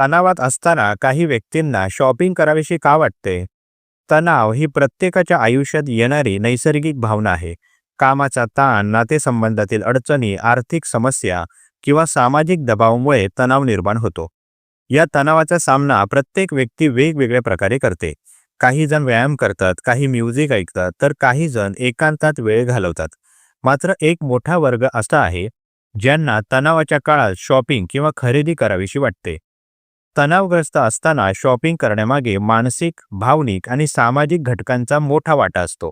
तणावात असताना काही व्यक्तींना शॉपिंग करावीशी का वाटते? तणाव ही प्रत्येकाच्या आयुष्यात येणारी नैसर्गिक भावना आहे. कामाचा ताण नातेसंबंधातील अडचणी आर्थिक समस्या किंवा सामाजिक दबावामुळे तणाव निर्माण होतो. या तणावाचा सामना प्रत्येक व्यक्ती वेगवेगळ्या प्रकारे करते. काही जण व्यायाम करतात काही म्युझिक ऐकतात तर काही जण एकांतात वेळ घालवतात. मात्र एक मोठा वर्ग असा आहे ज्यांना तणावाच्या काळात शॉपिंग किंवा खरेदी करावीशी वाटते. तणावग्रस्त असताना शॉपिंग करण्यामागे मानसिक भावनिक आणि सामाजिक घटकांचा मोठा वाटा असतो.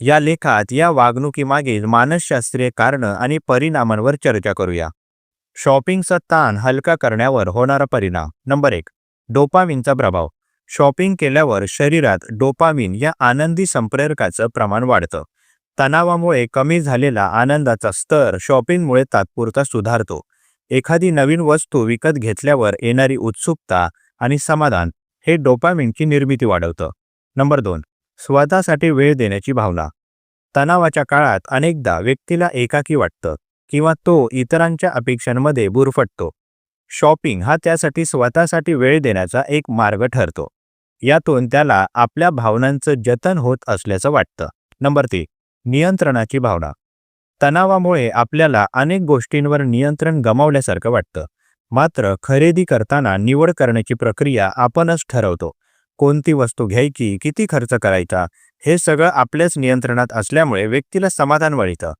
या लेखात या वागणुकीमागील मानसशास्त्रीय कारणं आणि परिणामांवर चर्चा करूया. शॉपिंगचा ताण हलका करण्यावर होणारा परिणाम. नंबर एक. डोपामिनचा प्रभाव. शॉपिंग केल्यावर शरीरात डोपामिन या आनंदी संप्रेरकाचं प्रमाण वाढतं. तणावामुळे कमी झालेला आनंदाचा स्तर शॉपिंगमुळे तात्पुरता सुधारतो. एखादी नवीन वस्तू विकत घेतल्यावर येणारी उत्सुकता आणि समाधान हे डोपामिनची निर्मिती वाढवतं. नंबर दोन स्वतःसाठी वेळ देण्याची भावना. तणावाच्या काळात अनेकदा व्यक्तीला एकाकी वाटतं किंवा तो इतरांच्या अपेक्षांमध्ये बुरफटतो. शॉपिंग हा त्यासाठी स्वतःसाठी वेळ देण्याचा एक मार्ग ठरतो. यातून त्याला आपल्या भावनांचं जतन होत असल्याचं वाटतं. नंबर तीन नियंत्रणाची भावना. तणावामुळे आपल्याला अनेक गोष्टींवर नियंत्रण गमावल्यासारखं वाटतं. मात्र खरेदी करताना निवड करण्याची प्रक्रिया आपणच ठरवतो. कोणती वस्तू घ्यायची किती खर्च करायचा हे सगळं आपल्याच नियंत्रणात असल्यामुळे व्यक्तीला समाधान मिळतं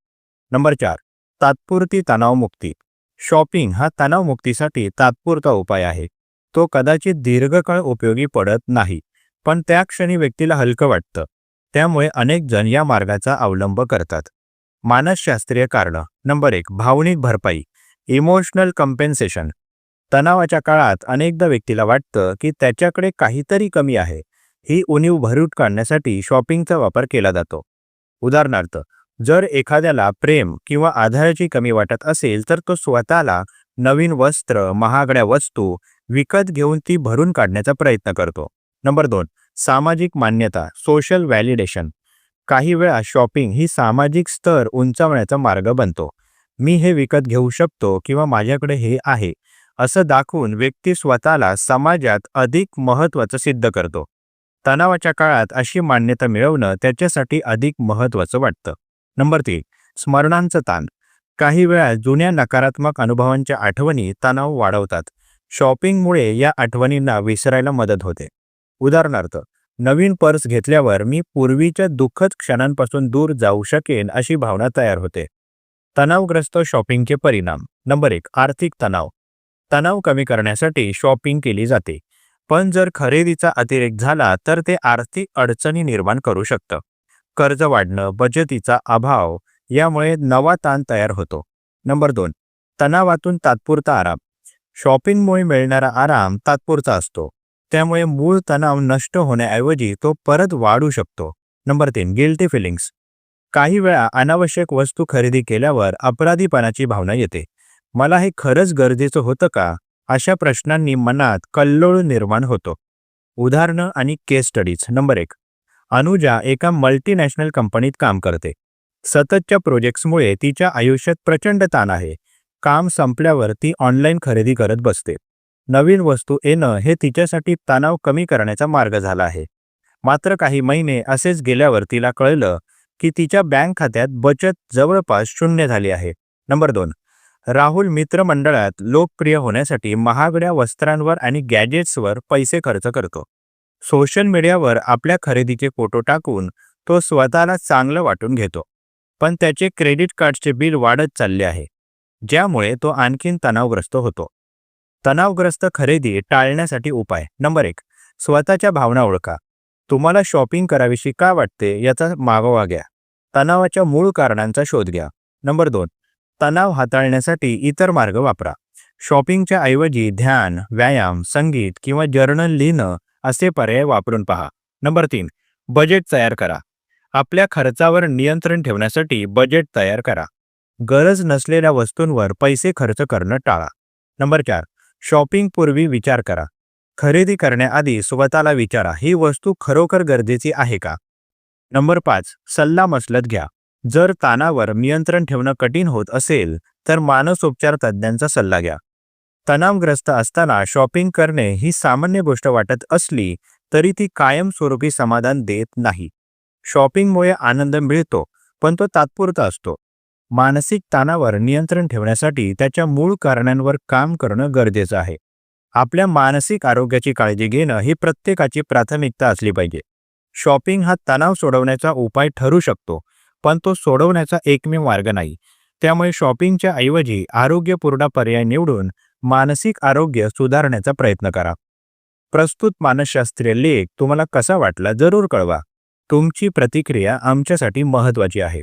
नंबर चार तात्पुरती तणावमुक्ती. शॉपिंग हा तणावमुक्तीसाठी तात्पुरता उपाय आहे. तो कदाचित दीर्घकाळ उपयोगी पडत नाही पण त्या क्षणी व्यक्तीला हलकं वाटतं. त्यामुळे अनेक जण या मार्गाचा अवलंब करतात. मानसशास्त्रीय कारणं. नंबर एक भावनिक भरपाई. Emotional compensation. तणावाच्या काळात अनेकदा व्यक्तीला वाटतं की त्याच्याकडे काहीतरी कमी आहे. ही उणीव भरून काढण्यासाठी शॉपिंगचा वापर केला जातो. उदाहरणार्थ जर एखाद्याला प्रेम किंवा आधाराची कमी वाटत असेल तर तो स्वतःला नवीन वस्त्र महागड्या वस्तू विकत घेऊन ती भरून काढण्याचा प्रयत्न करतो. नंबर दोन सामाजिक मान्यता सोशल व्हॅलिडेशन काही वेळा शॉपिंग ही सामाजिक स्तर उंचावण्याचा मार्ग बनतो. मी हे विकत घेऊ शकतो किंवा माझ्याकडे हे आहे असं दाखवून व्यक्ती स्वतःला समाजात अधिक महत्त्वाचं सिद्ध करतो. तणावाच्या काळात अशी मान्यता मिळवणं त्याच्यासाठी अधिक महत्त्वाचं वाटतं. नंबर तीन स्मरणांचं ताण. काही वेळा जुन्या नकारात्मक अनुभवांच्या आठवणी तणाव वाढवतात. शॉपिंगमुळे या आठवणींना विसरायला मदत होते. उदाहरणार्थ नवीन पर्स घेतल्यावर मी पूर्वीच्या दुःखद क्षणांपासून दूर जाऊ शकेन अशी भावना तयार होते. तणावग्रस्त शॉपिंगचे परिणाम. नंबर एक आर्थिक तणाव. तणाव कमी करण्यासाठी शॉपिंग केली जाते. पण जर खरेदीचा अतिरेक झाला तर ते आर्थिक अडचणी निर्माण करू शकतं. कर्ज वाढणं बचतीचा अभाव यामुळे नवा ताण तयार होतो. नंबर दोन तणावातून तात्पुरता आराम. शॉपिंगमुळे मिळणारा आराम तात्पुरता असतो. त्यामुळे मूळ तणाव नष्ट होण्याऐवजी तो परत वाढू शकतो. नंबर तीन गिल्टी फिलिंग्स काही वेळा अनावश्यक वस्तू खरेदी केल्यावर अपराधीपणाची भावना येते. मला हे खरंच गरजेचं होतं का? अशा प्रश्नांनी मनात कल्लोळ निर्माण होतो. उदाहरणं आणि केस स्टडीज नंबर एक अनुजा एका मल्टीनॅशनल कंपनीत काम करते. सततच्या प्रोजेक्ट्समुळे तिच्या आयुष्यात प्रचंड ताण आहे. काम संपल्यावर ती ऑनलाईन खरेदी करत बसते. नवीन वस्तू येणं हे तिच्यासाठी तणाव कमी करण्याचा मार्ग झाला आहे. मात्र काही महिने असेच गेल्यावर तिला कळलं की तिच्या बँक खात्यात बचत जवळपास शून्य झाली आहे. नंबर दोन. राहुल मित्रमंडळात लोकप्रिय होण्यासाठी महागड्या वस्त्रांवर आणि गॅजेट्सवर पैसे खर्च करतो. सोशल मीडियावर आपल्या खरेदीचे फोटो टाकून तो स्वतःला चांगलं वाटून घेतो. पण त्याचे क्रेडिट कार्डचे बिल वाढत चालले आहे. ज्यामुळे तो आणखीन तणावग्रस्त होतो. तणावग्रस्त खरेदी टाळण्यासाठी उपाय. नंबर एक स्वतःच्या भावना ओळखा. तुम्हाला शॉपिंग करावीशी का वाटते याचा मागोवा घ्या. तणावाच्या मूळ कारणांचा शोध घ्या. नंबर दोन तणाव हाताळण्यासाठी इतर मार्ग वापरा. शॉपिंगच्या ऐवजी ध्यान व्यायाम संगीत किंवा जर्नल लिहिणं असे पर्याय वापरून पहा. नंबर तीन बजेट तयार करा. आपल्या खर्चावर नियंत्रण ठेवण्यासाठी बजेट तयार करा. गरज नसलेल्या वस्तूंवर पैसे खर्च करणं टाळा. नंबर चार शॉपिंगपूर्वी विचार करा. खरेदी करण्याआधी स्वतःला विचारा ही वस्तू खरोखर गरजेची आहे का? नंबर पाच सल्ला मसलत घ्या. जर ताणावर नियंत्रण ठेवणं कठीण होत असेल तर मानसोपचार तज्ज्ञांचा सल्ला घ्या. तणावग्रस्त असताना शॉपिंग करणे ही सामान्य गोष्ट वाटत असली तरी ती कायमस्वरूपी समाधान देत नाही. शॉपिंगमुळे आनंद मिळतो पण तो तात्पुरता असतो. मानसिक ताणावर नियंत्रण ठेवण्यासाठी त्याच्या मूळ कारणांवर काम करणं गरजेचं आहे. आपल्या मानसिक आरोग्याची काळजी घेणं ही प्रत्येकाची प्राथमिकता असली पाहिजे. शॉपिंग हा तणाव सोडवण्याचा उपाय ठरू शकतो पण तो सोडवण्याचा एकमेव मार्ग नाही. त्यामुळे शॉपिंगच्या ऐवजी आरोग्यपूर्ण पर्याय निवडून मानसिक आरोग्य सुधारण्याचा प्रयत्न करा. प्रस्तुत मानसशास्त्रीय लेख तुम्हाला कसा वाटला जरूर कळवा. तुमची प्रतिक्रिया आमच्यासाठी महत्त्वाची आहे.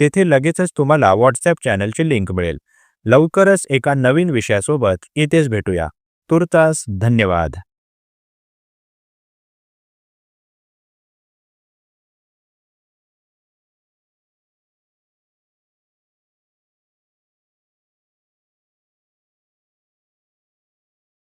तेथे लगेचच तुम्हाला व्हॉट्सॲप चॅनलची लिंक मिळेल. लवकरच एका नवीन विषयासोबत इथेच भेटूया. तुर्तास धन्यवाद.